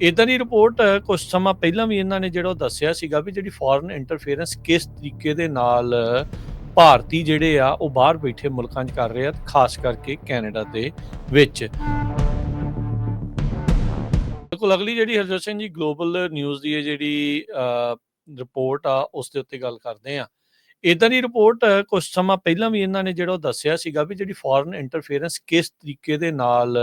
ਇਦਾਂ ਦੀ ਰਿਪੋਰਟ ਕੁਝ ਸਮਾਂ ਪਹਿਲਾਂ ਵੀ ਇਹਨਾਂ ਨੇ ਜਿਹੜਾ ਉਹ ਦੱਸਿਆ ਸੀਗਾ ਵੀ ਜਿਹੜੀ ਫੋਰਨ ਇੰਟਰਫੇਰੈਂਸ ਕਿਸ ਤਰੀਕੇ ਦੇ ਨਾਲ ਭਾਰਤੀ ਜਿਹੜੇ ਆ ਉਹ ਬਾਹਰ ਬੈਠੇ ਮੁਲਕਾਂ 'ਚ ਕਰ ਰਹੇ ਆ, ਖਾਸ ਕਰਕੇ ਕੈਨੇਡਾ ਦੇ ਵਿੱਚ। ਬਿਲਕੁਲ, ਅਗਲੀ ਜਿਹੜੀ ਹਰਜੋਤ ਸਿੰਘ ਜੀ ਗਲੋਬਲ ਨਿਊਜ਼ ਦੀ ਇਹ ਜਿਹੜੀ ਰਿਪੋਰਟ ਆ, ਉਸ ਦੇ ਉੱਤੇ ਗੱਲ ਕਰਦੇ ਆ। ਇਦਾਂ ਦੀ ਰਿਪੋਰਟ ਕੁਝ ਸਮਾਂ ਪਹਿਲਾਂ ਵੀ ਇਹਨਾਂ ਨੇ ਜਿਹੜਾ ਉਹ ਦੱਸਿਆ ਸੀਗਾ ਵੀ ਜਿਹੜੀ ਫੋਰਨ ਇੰਟਰਫੇਰੈਂਸ ਕਿਸ ਤਰੀਕੇ ਦੇ ਨਾਲ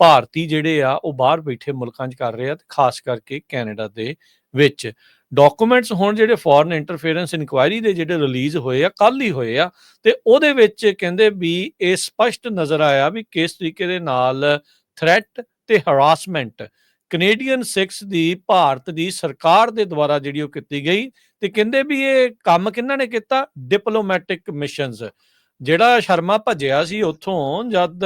ਭਾਰਤੀ ਜਿਹੜੇ ਆ, ਉਹ ਬਾਹਰ ਬੈਠੇ ਮੁਲਕਾਂ 'ਚ ਕਰ ਰਹੇ ਆ ਤੇ ਖਾਸ ਕਰਕੇ ਕੈਨੇਡਾ ਦੇ ਵਿੱਚ। ਡਾਕੂਮੈਂਟਸ ਹੁਣ ਜਿਹੜੇ ਫੋਰਨ ਇੰਟਰਫੇਰੈਂਸ ਇਨਕੁਆਇਰੀ ਦੇ ਜਿਹੜੇ ਰਿਲੀਜ਼ ਹੋਏ ਆ ਕੱਲ ਹੀ ਹੋਏ ਆ ਤੇ ਉਹਦੇ ਵਿੱਚ ਕਹਿੰਦੇ ਵੀ ਇਹ ਸਪਸ਼ਟ ਨਜ਼ਰ ਆਇਆ ਵੀ ਕਿਸ ਤਰੀਕੇ ਦੇ ਨਾਲ ਥ੍ਰੈਟ ਤੇ ਹਰਾਸਮੈਂਟ ਕੈਨੇਡੀਅਨ 6 ਦੀ ਭਾਰਤ ਦੀ ਸਰਕਾਰ ਦੇ ਦੁਆਰਾ ਜਿਹੜੀ ਉਹ ਕੀਤੀ ਗਈ ਤੇ ਕਹਿੰਦੇ ਵੀ ਇਹ ਕੰਮ ਕਿਹਨਾਂ ਨੇ ਕੀਤਾ? ਡਿਪਲੋਮੈਟਿਕ ਮਿਸ਼ਨਸ ਜਿਹੜਾ ਸ਼ਰਮਾ ਭੱਜਿਆ ਸੀ ਉੱਥੋਂ ਜਦ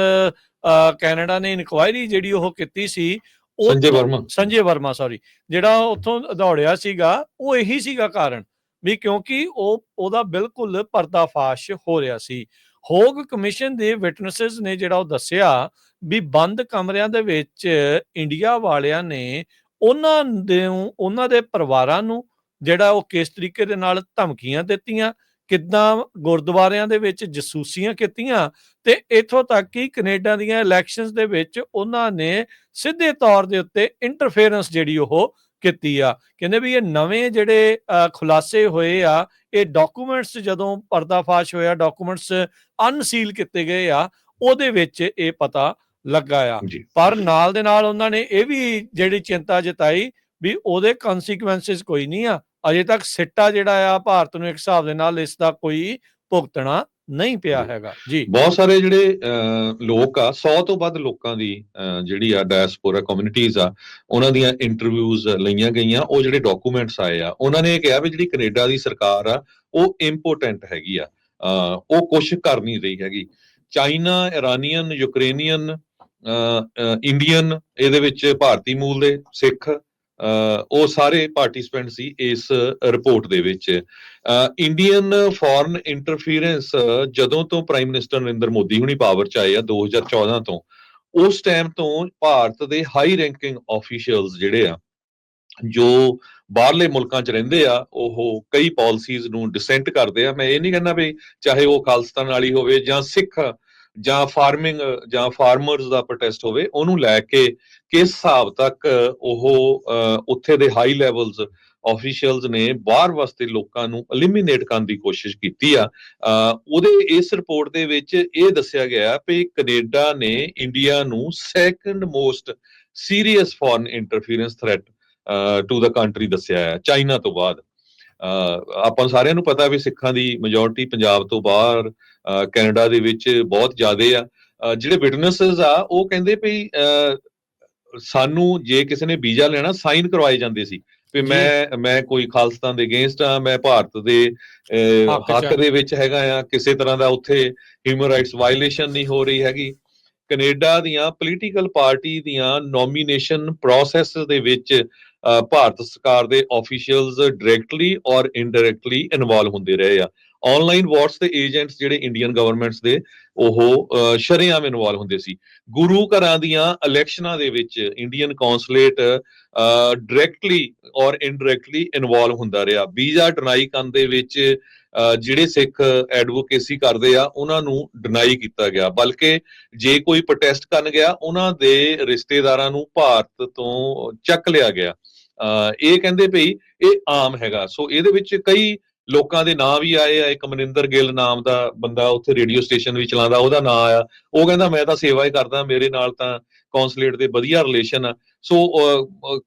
ਕੈਨੇਡਾ ਨੇ ਇਨਕੁਆਇਰੀ ਜਿਹੜੀ ਉਹ ਕੀਤੀ ਸੀ ਉਹ ਸੰਜੇ ਵਰਮਾ। ਸੰਜੇ ਵਰਮਾ ਸੌਰੀ ਜਿਹੜਾ ਉੱਥੋਂ ਦੌੜਿਆ ਸੀਗਾ ਉਹ ਇਹੀ ਸੀਗਾ ਕਾਰਨ ਵੀ ਕਿਉਂਕਿ ਉਹ ਉਹਦਾ ਬਿਲਕੁਲ ਪਰਦਾਫਾਸ਼ ਹੋ ਰਿਹਾ ਸੀ। ਹੋਗ ਕਮਿਸ਼ਨ ਦੇ ਵਿਟਨੈਸਸ ਨੇ ਜਿਹੜਾ ਉਹ ਦੱਸਿਆ ਵੀ ਬੰਦ ਕਮਰਿਆਂ ਦੇ ਵਿੱਚ ਇੰਡੀਆ ਵਾਲਿਆਂ ਨੇ ਉਹਨਾਂ ਦੇ ਉਹਨਾਂ ਦੇ ਪਰਿਵਾਰਾਂ ਨੂੰ ਜਿਹੜਾ ਉਹ ਕਿਸ ਤਰੀਕੇ ਦੇ ਨਾਲ ਧਮਕੀਆਂ ਦਿੱਤੀਆਂ ਕਿੱਦਾਂ ਗੁਰਦੁਆਰਿਆਂ ਦੇ ਵਿੱਚ ਜਸੂਸੀਆਂ ਕੀਤੀਆਂ ਤੇ ਇਥੋਂ ਤੱਕ ਕਿ ਕੈਨੇਡਾ ਦੀਆਂ ਇਲੈਕਸ਼ਨਸ ਦੇ ਵਿੱਚ ਉਹਨਾਂ ਨੇ ਸਿੱਧੇ ਤੌਰ ਦੇ ਉੱਤੇ ਇੰਟਰਫੇਰੈਂਸ ਜਿਹੜੀ ਉਹ ਕੀਤੀ ਆ। ਕਹਿੰਦੇ ਵੀ ਇਹ ਨਵੇਂ ਜਿਹੜੇ ਖੁਲਾਸੇ ਹੋਏ ਆ ਇਹ ਡਾਕੂਮੈਂਟਸ ਜਦੋਂ ਪਰਦਾਫਾਸ਼ ਹੋਇਆ ਡਾਕੂਮੈਂਟਸ ਅਨਸੀਲ ਕੀਤੇ ਗਏ ਆ ਉਹਦੇ ਵਿੱਚ ਇਹ ਪਤਾ ਲੱਗਾ ਆ। ਪਰ ਨਾਲ ਦੇ ਨਾਲ ਉਹਨਾਂ ਨੇ ਇਹ ਵੀ ਜਿਹੜੀ ਚਿੰਤਾ ਜਤਾਈ ਵੀ ਉਹਦੇ ਕਨਸੀਕੁਐਂਸਸ ਕੋਈ ਨਹੀਂ ਆ। ਅਜੇ ਤੱਕ ਸਿੱਟਾ ਜਿਹੜਾ ਆ ਭਾਰਤ ਨੂੰ ਇੱਕ ਹਿਸਾਬ ਦੇ ਨਾਲ ਇਸ ਦਾ ਕੋਈ ਭੁਗਤਣਾ ਨਹੀਂ ਪਿਆ। ਹੈਗਾ। ਜੀ। ਬਹੁਤ ਸਾਰੇ ਜਿਹੜੇ ਲੋਕ ਆ 100 ਤੋਂ ਵੱਧ ਲੋਕਾਂ ਦੀ ਜਿਹੜੀ ਆ ਡਾਇਸਪੋਰਾ ਕਮਿਊਨਿਟੀਜ਼ ਆ ਉਹਨਾਂ ਦੀਆਂ ਇੰਟਰਵਿਊਜ਼ ਲਈਆਂ ਗਈਆਂ ਉਹ ਜਿਹੜੇ ਡਾਕੂਮੈਂਟਸ ਆਏ ਆ ਉਹਨਾਂ ਨੇ ਇਹ ਕਿਹਾ ਵੀ ਜਿਹੜੀ ਕੈਨੇਡਾ ਦੀ ਸਰਕਾਰ ਆ ਉਹ ਇੰਪੋਰਟੈਂਟ ਹੈਗੀ ਆ। ਉਹ ਕੁਝ ਕਰ ਨਹੀਂ ਰਹੀ ਹੈਗੀ। ਚਾਈਨਾ ਇਰਾਨੀਅਨ ਯੂਕਰੇਨੀਅਨ ਇੰਡੀਅਨ ਇਹਦੇ ਵਿੱਚ ਭਾਰਤੀ ਮੂਲ ਦੇ ਸਿੱਖ ਉਹ ਸਾਰੇ ਪਾਰਟਿਸਪੈਂਟ ਸੀ ਇਸ ਰਿਪੋਰਟ ਦੇ ਵਿੱਚ। ਇੰਡੀਅਨ ਫੋਰਨ ਇੰਟਰਫੀਰੈਂਸ ਜਦੋਂ ਤੋਂ ਪ੍ਰਾਈਮ ਮਿਨਿਸਟਰ ਨਰਿੰਦਰ ਮੋਦੀ ਹੁਣੀ ਪਾਵਰ 'ਚ ਆਏ ਆ 2014 ਤੋਂ, ਉਸ ਟਾਈਮ ਤੋਂ ਭਾਰਤ ਦੇ ਹਾਈ ਰੈਂਕਿੰਗ ਆਫੀਸ਼ੀਅਲਸ ਜਿਹੜੇ ਆ, ਜੋ ਬਾਹਰਲੇ ਮੁਲਕਾਂ 'ਚ ਰਹਿੰਦੇ ਆ, ਉਹ ਕਈ ਪਾਲਿਸੀਜ਼ ਨੂੰ ਡਿਸੈਂਟ ਕਰਦੇ ਆ। ਮੈਂ ਇਹ ਨਹੀਂ ਕਹਿੰਦਾ ਵੀ ਚਾਹੇ ਉਹ ਖਾਲਿਸਤਾਨ ਵਾਲੀ ਹੋਵੇ ਜਾਂ ਸਿੱਖ ਜਾਂ ਫਾਰਮਿੰਗ ਜਾਂ ਫਾਰਮਰਸ ਦਾ ਪ੍ਰੋਟੈਸਟ ਹੋਵੇ ਉਹਨੂੰ ਲੈ ਕੇ ਕਿਸ ਹਿਸਾਬ ਤੱਕ ਉਹ ਉੱਥੇ ਦੇ ਹਾਈ ਲੈਵਲਸ ਆਫੀਸ਼ੀਅਲਸ ਨੇ ਬਾਹਰ ਵਾਸਤੇ ਲੋਕਾਂ ਨੂੰ ਐਲੀਮੀਨੇਟ ਕਰਨ ਦੀ ਕੋਸ਼ਿਸ਼ ਕੀਤੀ ਆ। ਉਹਦੇ ਇਸ ਰਿਪੋਰਟ ਦੇ ਵਿੱਚ ਇਹ ਦੱਸਿਆ ਗਿਆ ਕਿ ਕੈਨੇਡਾ ਨੇ ਇੰਡੀਆ ਨੂੰ second most serious foreign interference threat to the country ਦੱਸਿਆ ਹੈ ਚਾਈਨਾ ਤੋਂ ਬਾਅਦ। ਅਹ, ਆਪਾਂ ਸਾਰਿਆਂ ਨੂੰ ਪਤਾ ਵੀ ਸਿੱਖਾਂ ਦੀ ਮੈਜੋਰਟੀ ਪੰਜਾਬ ਤੋਂ ਬਾਹਰ ਕੈਨੇਡਾ ਦੇ ਵਿੱਚ ਬਹੁਤ ਜ਼ਿਆਦੇ ਆ। ਜਿਹੜੇ ਵਿਟਨੈਸਸ ਆ ਉਹ ਕਹਿੰਦੇ ਵੀ ਅਹ, ਸਾਨੂੰ ਜੇ ਕਿਸੇ ਨੇ ਵੀਜ਼ਾ ਲੈਣਾ ਸਾਈਨ ਕਰਵਾਏ ਜਾਂਦੇ ਸੀ। ਵੀ। ਮੈਂ ਮੈਂ ਕੋਈ ਖਾਲਸਤਾਨ ਦੇ ਅਗੇਂਸਟ ਆ ਮੈਂ ਭਾਰਤ ਦੇ ਹੱਕ ਦੇ ਵਿੱਚ ਹੈਗਾ ਆ। ਕਿਸੇ ਤਰ੍ਹਾਂ ਦਾ ਉੱਥੇ ਹਿਊਮਨ ਰਾਈਟਸ ਵਾਇਲੇਸ਼ਨ ਨਹੀਂ ਹੋ ਰਹੀ ਹੈਗੀ। ਕੈਨੇਡਾ ਦੀਆਂ ਪੋਲੀਟੀਕਲ ਪਾਰਟੀ ਦੀਆਂ ਨੋਮੀਨੇਸ਼ਨ ਪ੍ਰੋਸੈਸ ਦੇ ਵਿੱਚ ਭਾਰਤ ਸਰਕਾਰ ਦੇ ਆਫੀਸ਼ੀਅਲਸ ਡਾਇਰੈਕਟਲੀ ਔਰ ਇਨਡਾਇਰੈਕਟਲੀ ਇਨਵੋਲਵ ਹੁੰਦੇ ਰਹੇ ਆ। ਆਨਲਾਈਨ ਵਾਟਸ ਦੇ ਏਜੰਟਸ ਜਿਹੜੇ ਇੰਡੀਅਨ ਗਵਰਨਮੈਂਟਸ ਦੇ ਉਹ ਸ਼ਰੇਆਮ ਇਨਵੋਲਵ ਹੁੰਦੇ ਸੀ। ਗੁਰੂ ਘਰਾਂ ਦੀਆਂ ਇਲੈਕਸ਼ਨਾਂ ਦੇ ਵਿੱਚ ਇੰਡੀਅਨ ਕੌਂਸੂਲੇਟ ਡਾਇਰੈਕਟਲੀ ਔਰ ਇਨਡਾਇਰੈਕਟਲੀ ਇਨਵੋਲਵ ਹੁੰਦਾ ਰਿਹਾ। ਵੀਜ਼ਾ ਡਿਨਾਈ ਕਰਨ ਦੇ ਵਿੱਚ ਜਿਹੜੇ ਸਿੱਖ ਐਡਵੋਕੇਸੀ ਕਰਦੇ ਆ ਉਹਨਾਂ ਨੂੰ ਡਿਨਾਈ ਕੀਤਾ ਗਿਆ। ਬਲਕਿ ਜੇ ਕੋਈ ਪ੍ਰੋਟੈਸਟ ਕਰਨ ਗਿਆ ਉਹਨਾਂ ਦੇ ਰਿਸ਼ਤੇਦਾਰਾਂ ਨੂੰ ਭਾਰਤ ਤੋਂ ਚੱਕ ਲਿਆ ਗਿਆ। ਅਹ, ਇਹ ਕਹਿੰਦੇ ਭਈ ਇਹ ਆਮ ਹੈਗਾ। ਸੋ ਇਹਦੇ ਵਿੱਚ ਕਈ ਲੋਕਾਂ ਦੇ ਨਾਂ ਵੀ ਆਏ ਆ ਇੱਕ ਮਨਿੰਦਰ ਗਿੱਲ ਨਾਮ ਦਾ ਬੰਦਾ ਉੱਥੇ ਰੇਡੀਓ ਸਟੇਸ਼ਨ ਵੀ ਚਲਾਉਂਦਾ ਉਹਦਾ ਨਾਂ ਆਇਆ ਉਹ ਕਹਿੰਦਾ ਮੈਂ ਤਾਂ ਸੇਵਾ ਹੀ ਕਰਦਾ ਮੇਰੇ ਨਾਲ ਤਾਂ ਕੌਂਸੂਲੇਟ ਦੇ ਵਧੀਆ ਰਿਲੇਸ਼ਨ ਆ। ਸੋ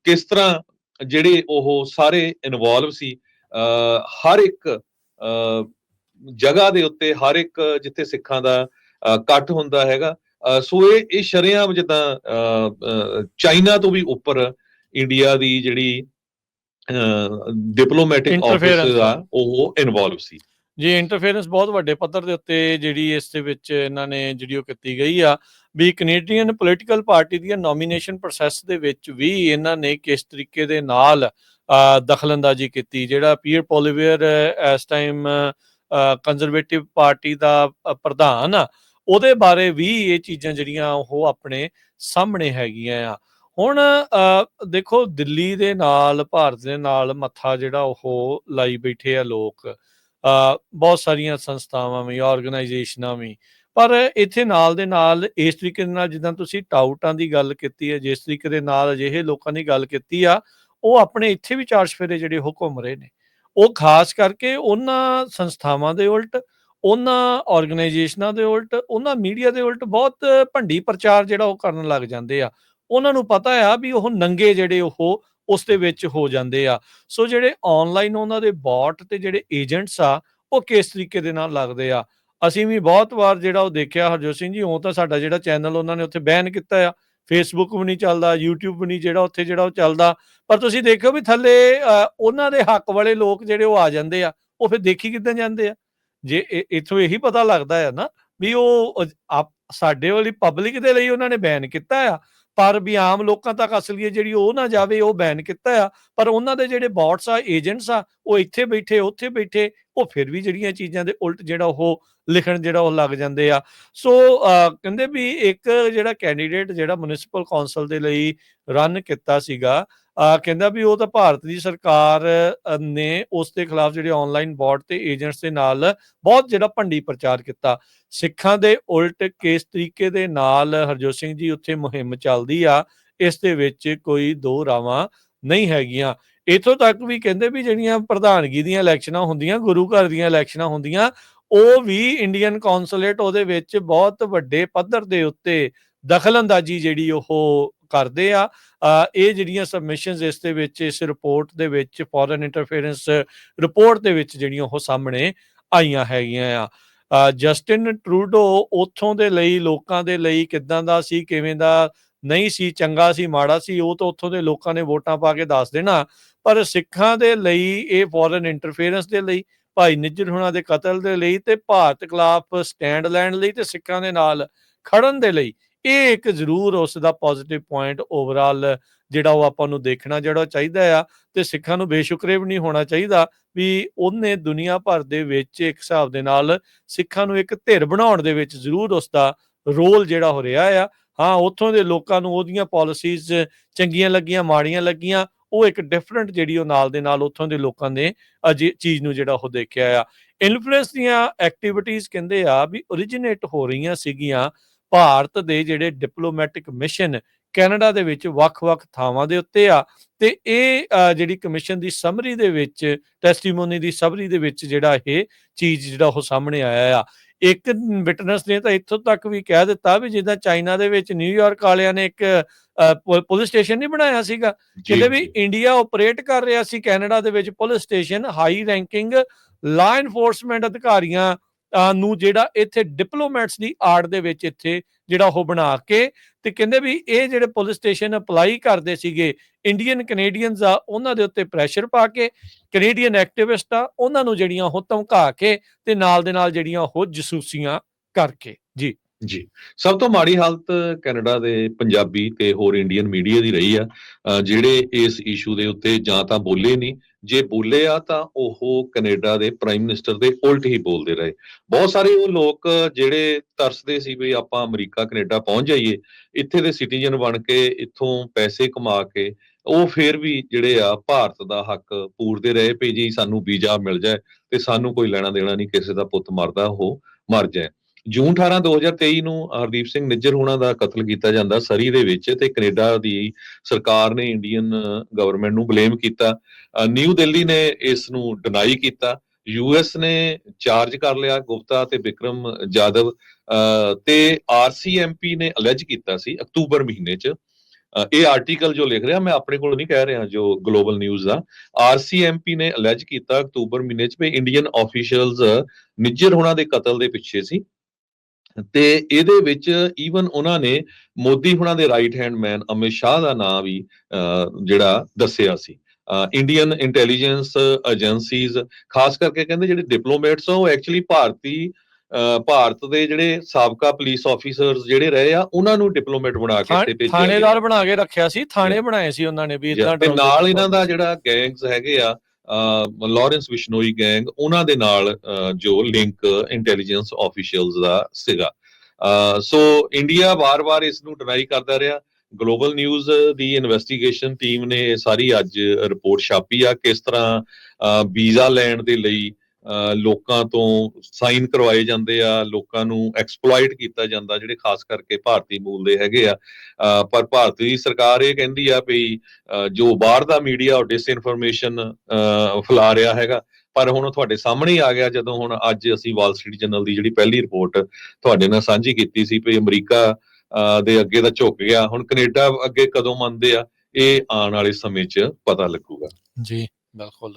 ਕਿਸ ਤਰ੍ਹਾਂ ਜਿਹੜੇ ਉਹ ਸਾਰੇ ਇਨਵੋਲਵ ਸੀ ਅਹ, ਹਰ ਇੱਕ ਅਹ, ਜਗ੍ਹਾ ਦੇ ਉੱਤੇ ਹਰ ਇੱਕ ਜਿੱਥੇ ਸਿੱਖਾਂ ਦਾ ਇਕੱਠ ਹੁੰਦਾ ਹੈਗਾ ਸੋ ਇਹ ਇਹ ਸ਼ਰੇਆਮ ਜਿੱਦਾਂ ਅਹ, ਚਾਈਨਾ ਤੋਂ ਵੀ ਉੱਪਰ ਇੰਡੀਆ ਦੀ ਜਿਹੜੀ ਡਿਪਲੋਮੈਟਿਕ ਆਫਿਸ ਆ ਉਹ ਇਨਵੋਲਵ ਸੀ। ਜੀ ਇੰਟਰਫੇਰੈਂਸ ਬਹੁਤ ਵੱਡੇ ਪੱਧਰ ਦੇ ਉੱਤੇ ਜਿਹੜੀ ਇਸ ਦੇ ਵਿੱਚ ਇਹਨਾਂ ਨੇ ਜਿਹੜੀ ਉਹ ਕੀਤੀ ਗਈ ਆ। ਵੀ ਕੈਨੇਡੀਅਨ ਪੋਲੀਟੀਕਲ ਪਾਰਟੀ ਦੀਆਂ ਨੋਮੀਨੇਸ਼ਨ ਪ੍ਰੋਸੈਸ ਦੇ ਵਿੱਚ ਵੀ ਇਹਨਾਂ ਨੇ ਕਿਸ ਤਰੀਕੇ ਦੇ ਨਾਲ ਦਖਲਅੰਦਾਜ਼ੀ ਕੀਤੀ ਜਿਹੜਾ ਪੀਅਰ ਪੋਲੀਵੇਅਰ ਇਸ ਟਾਈਮ ਕੰਜ਼ਰਵੇਟਿਵ ਪਾਰਟੀ ਦਾ ਪ੍ਰਧਾਨ ਆ ਉਹਦੇ ਬਾਰੇ ਵੀ ਇਹ ਚੀਜ਼ਾਂ ਜਿਹੜੀਆਂ ਉਹ ਆਪਣੇ ਸਾਹਮਣੇ ਹੈਗੀਆਂ ਆ। ਹੁਣ ਦੇਖੋ ਦਿੱਲੀ ਦੇ ਨਾਲ, ਭਾਰਤ ਦੇ ਨਾਲ ਮੱਥਾ ਜਿਹੜਾ ਉਹ ਲਾਈ ਬੈਠੇ ਆ ਲੋਕ। ਬਹੁਤ ਸਾਰੀਆਂ ਸੰਸਥਾਵਾਂ ਵੀ ਆਰਗੇਨਾਈਜੇਸ਼ਨਾਂ ਵੀ। ਪਰ ਇੱਥੇ ਨਾਲ ਦੇ ਨਾਲ, ਇਸ ਤਰੀਕੇ ਦੇ ਨਾਲ ਜਿੱਦਾਂ ਤੁਸੀਂ ਟਾਊਟਾਂ ਦੀ ਗੱਲ ਕੀਤੀ ਹੈ, ਜਿਸ ਤਰੀਕੇ ਦੇ ਨਾਲ ਅਜਿਹੇ ਲੋਕਾਂ ਦੀ ਗੱਲ ਕੀਤੀ ਆ, ਉਹ ਆਪਣੇ ਇੱਥੇ ਵੀ ਚਾਰ ਸਫੇਰੇ ਜਿਹੜੇ ਉਹ ਘੁੰਮ ਰਹੇ ਨੇ। ਉਹ ਖਾਸ ਕਰਕੇ ਉਹਨਾਂ ਸੰਸਥਾਵਾਂ ਦੇ ਉਲਟ, ਉਹਨਾਂ ਆਰਗੇਨਾਈਜੇਸ਼ਨਾਂ ਦੇ ਉਲਟ, ਉਹਨਾਂ ਮੀਡੀਆ ਦੇ ਉਲਟ ਬਹੁਤ ਭੰਡੀ ਪ੍ਰਚਾਰ ਜਿਹੜਾ ਉਹ ਕਰਨ ਲੱਗ ਜਾਂਦੇ ਆ। ਉਹਨਾਂ ਨੂੰ ਪਤਾ ਆ ਵੀ ਉਹ ਨੰਗੇ ਜਿਹੜੇ ਉਹ ਉਸ ਦੇ ਵਿੱਚ ਹੋ ਜਾਂਦੇ ਆ। ਸੋ ਜਿਹੜੇ ਆਨਲਾਈਨ ਉਹਨਾਂ ਦੇ ਬੋਟ ਤੇ ਜਿਹੜੇ ਏਜੰਟਸ ਆ ਉਹ ਕਿਸ ਤਰੀਕੇ ਦੇ ਨਾਲ ਲੱਗਦੇ ਆ? ਅਸੀਂ ਵੀ ਬਹੁਤ ਵਾਰ ਜਿਹੜਾ ਉਹ ਦੇਖਿਆ ਹਰਜੋਤ ਸਿੰਘ ਜੀ ਉਹ ਤਾਂ ਸਾਡਾ ਜਿਹੜਾ ਚੈਨਲ ਉਹਨਾਂ ਨੇ ਉੱਥੇ ਬੈਨ ਕੀਤਾ ਆ। ਫੇਸਬੁੱਕ ਵੀ ਨਹੀਂ ਚੱਲਦਾ YouTube ਵੀ ਨਹੀਂ ਜਿਹੜਾ ਉੱਥੇ ਜਿਹੜਾ ਉਹ ਚੱਲਦਾ। ਪਰ ਤੁਸੀਂ ਦੇਖੋ ਵੀ ਥੱਲੇ ਅ, ਉਹਨਾਂ ਦੇ ਹੱਕ ਵਾਲੇ ਲੋਕ ਜਿਹੜੇ ਉਹ ਆ ਜਾਂਦੇ ਆ ਉਹ ਫਿਰ ਦੇਖੀ ਕਿੱਦਾਂ ਜਾਂਦੇ ਆ? ਜੇ ਇ- ਇੱਥੋਂ ਇਹੀ ਪਤਾ ਲੱਗਦਾ ਹੈ ਨਾ ਵੀ ਉਹ ਆਪ- ਸਾਡੇ ਵਾਲੀ ਪਬਲਿਕ ਦੇ ਲਈ ਉਹਨਾਂ ਨੇ ਬੈਨ ਕੀਤਾ ਆ। ਪਰ ਵੀ ਆਮ ਲੋਕਾਂ ਤੱਕ ਅਸਲੀਅਤ ਜਿਹੜੀ ਉਹ ਨਾ ਜਾਵੇ ਉਹ ਬੈਨ ਕੀਤਾ ਆ। ਪਰ ਉਹਨਾਂ ਦੇ ਜਿਹੜੇ ਬੌਟਸ ਆ ਏਜੰਟਸ ਆ ਉਹ ਇੱਥੇ ਬੈਠੇ ਉੱਥੇ ਬੈਠੇ ਉਹ ਫਿਰ ਵੀ ਜਿਹੜੀਆਂ ਚੀਜ਼ਾਂ ਦੇ ਉਲਟ ਜਿਹੜਾ ਉਹ ਲਿਖਣ ਜਿਹੜਾ ਉਹ ਲੱਗ ਜਾਂਦੇ ਆ। ਸੋ ਅਹ, ਕਹਿੰਦੇ ਵੀ ਇੱਕ ਜਿਹੜਾ ਕੈਂਡੀਡੇਟ ਜਿਹੜਾ ਮਿਊਨਿਸਪਲ ਕੌਂਸਲ ਦੇ ਲਈ ਰਨ ਕੀਤਾ ਸੀਗਾ ਕਹਿੰਦਾ ਵੀ ਉਹ ਤਾਂ ਭਾਰਤ ਦੀ ਸਰਕਾਰ ਨੇ ਉਸ ਦੇ ਖਿਲਾਫ ਜਿਹੜੇ ਆਨਲਾਈਨ ਬੌਟ ਤੇ ਏਜੰਟਸ ਦੇ ਨਾਲ ਬਹੁਤ ਜਿਹੜਾ ਭੰਡੀ ਪ੍ਰਚਾਰ ਕੀਤਾ। ਸਿੱਖਾਂ ਦੇ ਉਲਟ ਕਿਸ ਤਰੀਕੇ ਦੇ ਨਾਲ ਹਰਜੋਤ ਸਿੰਘ ਜੀ ਉੱਥੇ ਮੁਹਿੰਮ ਚੱਲਦੀ ਆ, ਇਸ ਦੇ ਵਿੱਚ ਕੋਈ ਦੋ ਰਾਵਾਂ ਨਹੀਂ ਹੈਗੀਆਂ। ਇਥੋਂ ਤੱਕ ਵੀ ਕਹਿੰਦੇ ਵੀ ਜਿਹੜੀਆਂ ਪ੍ਰਧਾਨਗੀ ਦੀਆਂ ਇਲੈਕਸ਼ਨਾਂ ਹੁੰਦੀਆਂ, ਗੁਰੂ ਘਰ ਦੀਆਂ ਇਲੈਕਸ਼ਨਾਂ ਹੁੰਦੀਆਂ, ਉਹ ਵੀ ਇੰਡੀਅਨ ਕੌਂਸੂਲੇਟ ਉਹਦੇ ਵਿੱਚ ਬਹੁਤ ਵੱਡੇ ਪੱਧਰ ਦੇ ਉੱਤੇ ਦਖਲਅੰਦਾਜ਼ੀ ਜਿਹੜੀ ਉਹ ਕਰਦੇ ਆ। ਇਹ ਜਿਹੜੀਆਂ ਸਬਮਿਸ਼ਨਸ ਇਸ ਦੇ ਵਿੱਚ, ਇਸ ਰਿਪੋਰਟ ਦੇ ਵਿੱਚ ਫੋਰਨ ਇੰਟਰਫੇਰੈਂਸ ਰਿਪੋਰਟ ਦੇ ਵਿੱਚ ਜਿਹੜੀਆਂ ਉਹ ਸਾਹਮਣੇ ਆਈਆਂ ਹੈਗੀਆਂ ਆ। ਜਸਟਿਨ ਟਰੂਡੋ ਉੱਥੋਂ ਦੇ ਲਈ, ਲੋਕਾਂ ਦੇ ਲਈ ਕਿਦਾਂ ਦਾ ਸੀ, ਕਿਵੇਂ ਦਾ ਨਹੀਂ ਸੀ, ਚੰਗਾ ਸੀ, ਮਾੜਾ ਸੀ, ਉਹ ਤਾਂ ਉੱਥੋਂ ਦੇ ਲੋਕਾਂ ਨੇ ਵੋਟਾਂ ਪਾ ਕੇ ਦੱਸ ਦੇਣਾ। ਪਰ ਸਿੱਖਾਂ ਦੇ ਲਈ ਇਹ ਫੋਰਨ ਇੰਟਰਫੇਰੈਂਸ ਦੇ ਲਈ, ਭਾਈ ਨਿੱਜਰ ਹੁਣਾਂ ਦੇ ਕਤਲ ਦੇ ਲਈ ਤੇ ਭਾਰਤ ਖਿਲਾਫ ਸਟੈਂਡ ਲੈਣ ਲਈ ਤੇ ਸਿੱਖਾਂ ਦੇ ਨਾਲ ਖੜਨ ਦੇ ਲਈ ਇਹ ਇੱਕ ਜ਼ਰੂਰ ਉਸ ਦਾ ਪੋਜ਼ਿਟਿਵ ਪੁਆਇੰਟ ਓਵਰਆਲ ਜਿਹੜਾ ਉਹ ਆਪਾਂ ਨੂੰ ਦੇਖਣਾ ਜਿਹੜਾ ਚਾਹੀਦਾ ਆ ਤੇ ਸਿੱਖਾਂ ਨੂੰ ਬੇਸ਼ੁਕਰੇ ਵੀ ਨਹੀਂ ਹੋਣਾ ਚਾਹੀਦਾ ਵੀ ਉਹਨੇ ਦੁਨੀਆ ਭਰ ਦੇ ਵਿੱਚ ਇੱਕ ਹਿਸਾਬ ਦੇ ਨਾਲ ਸਿੱਖਾਂ ਨੂੰ ਇੱਕ ਧਿਰ ਬਣਾਉਣ ਦੇ ਵਿੱਚ ਜ਼ਰੂਰ ਉਸ ਦਾ ਰੋਲ ਜਿਹੜਾ ਹੋ ਰਿਹਾ ਆ। ਹਾਂ, ਉੱਥੋਂ ਦੇ ਲੋਕਾਂ ਨੂੰ ਉਹਦੀਆਂ ਪਾਲਿਸੀਜ਼ ਚੰਗੀਆਂ ਲੱਗੀਆਂ, ਮਾੜੀਆਂ ਲੱਗੀਆਂ, ਉਹ ਇੱਕ ਡਿਫਰੈਂਟ ਜਿਹੜੀ ਉਹ ਨਾਲ ਦੇ ਨਾਲ ਉੱਥੋਂ ਦੇ ਲੋਕਾਂ ਨੇ ਅਜੇ ਚੀਜ਼ ਨੂੰ ਜਿਹੜਾ ਉਹ ਦੇਖਿਆ ਆ। ਇਨਫਲੂਐਂਸ ਦੀਆਂ ਐਕਟੀਵਿਟੀਜ਼ ਕਹਿੰਦੇ ਆ ਵੀ originate ਹੋ ਰਹੀਆਂ ਸੀਗੀਆਂ ਭਾਰਤ ਦੇ ਜਿਹੜੇ ਡਿਪਲੋਮੈਟਿਕ ਮਿਸ਼ਨ ਕੈਨੇਡਾ ਦੇ ਵਿੱਚ ਵੱਖ-ਵੱਖ ਥਾਵਾਂ ਦੇ ਉੱਤੇ ਆ। ਤੇ ਇਹ ਜਿਹੜੀ ਕਮਿਸ਼ਨ ਦੀ ਸਮਰੀ ਦੇ ਵਿੱਚ ਟੈਸਟੀਮੋਨੀ ਦੀ ਸਮਰੀ ਦੇ ਵਿੱਚ ਜਿਹੜਾ ਇਹ ਚੀਜ਼ ਜਿਹੜਾ ਉਹ ਸਾਹਮਣੇ ਆਇਆ ਆ। ਇੱਕ ਵਿਟਨੈਸ ਨੇ ਤਾਂ ਇੱਥੋਂ ਤੱਕ ਵੀ ਕਹਿ ਦਿੱਤਾ ਵੀ ਜਿੱਦਾਂ ਚਾਈਨਾ ਦੇ ਵਿੱਚ ਨਿਊਯਾਰਕ ਵਾਲਿਆਂ ਨੇ ਇੱਕ ਪੁਲਿਸ ਸਟੇਸ਼ਨ ਨਹੀਂ ਬਣਾਇਆ ਸੀਗਾ। ਕਹਿੰਦੇ ਵੀ ਇੰਡੀਆ ਆਪਰੇਟ ਕਰ ਰਿਹਾ ਸੀ ਕੈਨੇਡਾ ਦੇ ਵਿੱਚ police station high ranking law enforcement ਅਧਿਕਾਰੀਆਂ ਨੂੰ ਜਿਹੜਾ ਇੱਥੇ ਡਿਪਲੋਮੈਟਸ ਦੀ ਆੜ ਦੇ ਵਿੱਚ ਇੱਥੇ ਜਿਹੜਾ ਉਹ ਬਣਾ ਕੇ ਤੇ ਕਹਿੰਦੇ ਵੀ ਇਹ ਜਿਹੜੇ ਪੁਲਿਸ ਸਟੇਸ਼ਨ ਅਪਲਾਈ ਕਰਦੇ ਸੀਗੇ ਇੰਡੀਅਨ ਕੈਨੇਡੀਅਨਸ ਆ, ਉਹਨਾਂ ਦੇ ਉੱਤੇ ਪ੍ਰੈਸ਼ਰ ਪਾ ਕੇ ਕੈਨੇਡੀਅਨ ਐਕਟਿਵਿਸਟ ਆ, ਉਹਨਾਂ ਨੂੰ ਜਿਹੜੀਆਂ ਉਹ ਧਮਕਾ ਕੇ ਤੇ ਨਾਲ ਦੇ ਨਾਲ ਜਿਹੜੀਆਂ ਉਹ ਜਸੂਸੀਆਂ ਕਰਕੇ। ਜੀ। ਜੀ। ਸਭ ਤੋਂ ਮਾੜੀ ਹਾਲਤ ਕੈਨੇਡਾ ਦੇ ਪੰਜਾਬੀ ਤੇ ਹੋਰ ਇੰਡੀਅਨ ਮੀਡੀਆ ਦੀ ਰਹੀ ਆ। ਜਿਹੜੇ ਇਸ ਇਸ਼ੂ ਦੇ ਉੱਤੇ ਜਾਂ ਤਾਂ ਬੋਲੇ ਨਹੀਂ ਜੇ ਬੋਲੇ ਆ ਤਾਂ ਉਹ ਕੈਨੇਡਾ ਦੇ ਪ੍ਰਾਈਮ ਮਿਨਿਸਟਰ ਦੇ ਉਲਟ ਹੀ ਬੋਲਦੇ ਰਹੇ। ਬਹੁਤ ਸਾਰੇ ਉਹ ਲੋਕ ਜਿਹੜੇ ਤਰਸਦੇ ਸੀ ਵੀ ਆਪਾਂ ਅਮਰੀਕਾ, ਕੈਨੇਡਾ ਪਹੁੰਚ ਜਾਈਏ। ਇੱਥੇ ਦੇ ਸਿਟੀਜ਼ਨ ਬਣ ਕੇ ਇੱਥੋਂ ਪੈਸੇ ਕਮਾ ਕੇ ਉਹ ਫੇਰ ਵੀ ਜਿਹੜੇ ਆ ਭਾਰਤ ਦਾ ਹੱਕ ਪੂਰਦੇ ਰਹੇ ਵੀ ਜੀ ਸਾਨੂੰ ਵੀਜ਼ਾ ਮਿਲ ਜਾਏ ਤੇ ਸਾਨੂੰ ਕੋਈ ਲੈਣਾ ਦੇਣਾ ਨਹੀਂ ਕਿਸੇ ਦਾ ਪੁੱਤ ਮਰਦਾ, ਉਹ ਮਰ ਜਾਏ। ਜੂਨ 18 2023 ਨੂੰ ਹਰਦੀਪ ਸਿੰਘ ਨਿੱਜਰ ਹੋਣਾ ਦਾ ਕਤਲ ਕੀਤਾ ਜਾਂਦਾ ਸਰੀ ਦੇ ਵਿੱਚ ਤੇ ਕੈਨੇਡਾ ਦੀ ਸਰਕਾਰ ਨੇ ਇੰਡੀਅਨ ਗਵਰਨਮੈਂਟ ਨੂੰ ਬਲੇਮ ਕੀਤਾ। ਨਿਊ ਦਿੱਲੀ ਨੇ ਇਸ ਨੂੰ ਡਿਨਾਈ ਕੀਤਾ। ਯੂਐਸ ਨੇ ਚਾਰਜ ਕਰ ਲਿਆ ਗੁਪਤਾ ਤੇ ਵਿਕਰਮ ਜਾਦਵ। ਅ, ਤੇ ਆਰਸੀਐਮਪੀ ਨੇ ਅਲੈਜ ਕੀਤਾ ਸੀ ਅਕਤੂਬਰ ਮਹੀਨੇ 'ਚ। ਇਹ ਆਰਟੀਕਲ ਜੋ ਲਿਖ ਰਿਹਾ ਮੈਂ ਆਪਣੇ ਕੋਲ ਨਹੀਂ ਕਹਿ ਰਿਹਾ ਜੋ ਗਲੋਬਲ ਨਿਊਜ਼ ਦਾ। ਆਰਸੀਐਮਪੀ ਨੇ ਅਲੈਜ ਕੀਤਾ ਅਕਤੂਬਰ ਮਹੀਨੇ 'ਚ ਵੀ ਇੰਡੀਅਨ ਆਫੀਸ਼ੀਅਲਸ ਨਿੱਜਰ ਹੋਣਾ ਦੇ ਕਤਲ ਦੇ ਪਿੱਛੇ ਸੀ। ਤੇ ਇਹਦੇ ਵਿੱਚ ਈਵਨ ਉਹਨਾਂ ਨੇ ਮੋਦੀ ਹੁਣਾਂ ਦੇ right hand man Amit Shah ਦਾ ਨਾਮ ਵੀ ਜਿਹੜਾ ਦੱਸਿਆ ਸੀ। ਇੰਡੀਅਨ ਇੰਟੈਲੀਜੈਂਸ ਏਜੰਸੀਜ਼ ਖਾਸ ਕਰਕੇ ਕਹਿੰਦੇ ਜਿਹੜੇ ਡਿਪਲੋਮੈਟਸ ਆ ਉਹ ਐਕਚੁਅਲੀ ਭਾਰਤੀ ਭਾਰਤ ਦੇ ਜਿਹੜੇ ਸਾਬਕਾ ਪੁਲਿਸ ਆਫੀਸਰਸ ਜਿਹੜੇ ਰਹੇ ਆ ਉਹਨਾਂ ਨੂੰ ਡਿਪਲੋਮੈਟ ਬਣਾ ਕੇ ਇੱਥੇ ਭੇਜਿਆ। ਥਾਣੇਦਾਰ ਬਣਾ ਕੇ ਰੱਖਿਆ ਸੀ ਥਾਣੇ ਬਣਾਏ ਸੀ ਉਹਨਾਂ ਨੇ ਵੀ ਇਦਾਂ ਤੇ ਨਾਲ ਇਹਨਾਂ ਦਾ ਜਿਹੜਾ ਗੈਂਗਸ ਹੈਗੇ ਆ ਲਾਰੈਂਸ ਵਿਸ਼ਨੋਈ ਗੈਂਗ ਉਹਨਾਂ ਦੇ ਨਾਲ ਜੋ ਲਿੰਕ ਇੰਟੈਲੀਜੈਂਸ ਆਫੀਸ਼ੀਅਲਸ ਦਾ ਸੀਗਾ। ਅਹ, ਸੋ ਇੰਡੀਆ ਵਾਰ-ਵਾਰ ਇਸ ਨੂੰ ਡਿਨਾਈ ਕਰਦਾ ਰਿਹਾ। ਗਲੋਬਲ ਨਿਊਜ਼ ਦੀ ਇਨਵੈਸਟੀਗੇਸ਼ਨ ਟੀਮ ਨੇ ਸਾਰੀ ਅੱਜ ਰਿਪੋਰਟ ਛਾਪੀ ਆ ਕਿਸ ਤਰ੍ਹਾਂ ਵੀਜ਼ਾ ਲੈਣ ਦੇ ਲਈ ਲੋਕਾਂ ਤੋਂ ਸਾਈਨ ਕਰਵਾਏ ਜਾਂਦੇ ਆ, ਲੋਕਾਂ ਨੂੰ ਐਕਸਪਲੋਇਟ ਕੀਤਾ ਜਾਂਦਾ, ਜਿਹੜੇ ਖਾਸ ਕਰਕੇ ਭਾਰਤੀ ਮੂਲ ਦੇ ਹੈਗੇ ਆ। ਪਰ ਭਾਰਤੀ ਸਰਕਾਰ ਇਹ ਕਹਿੰਦੀ ਆ ਵੀ ਜੋ ਬਾਹਰ ਦਾ ਮੀਡੀਆ ਉਹ ਡਿਸਇਨਫੋਰਮੇਸ਼ਨ ਫੈਲਾ ਰਿਹਾ ਹੈਗਾ। ਪਰ ਹੁਣ ਤੁਹਾਡੇ ਸਾਹਮਣੇ ਹੀ ਆ ਗਿਆ, ਜਦੋਂ ਹੁਣ ਅੱਜ ਅਸੀਂ ਵਾਲ ਸਟਰੀਟ ਜਰਨਲ ਦੀ ਜਿਹੜੀ ਪਹਿਲੀ ਰਿਪੋਰਟ ਤੁਹਾਡੇ ਨਾਲ ਸਾਂਝੀ ਕੀਤੀ ਸੀ ਵੀ ਅਮਰੀਕਾ, ਅਹ ਦੇ ਅੱਗੇ ਤਾਂ ਝੁਕ ਗਿਆ। ਹੁਣ ਕੈਨੇਡਾ ਅੱਗੇ ਕਦੋਂ ਮੰਨਦੇ ਆ, ਇਹ ਆਉਣ ਵਾਲੇ ਸਮੇਂ 'ਚ ਪਤਾ ਲੱਗੂਗਾ। ਜੀ, ਬਿਲਕੁਲ।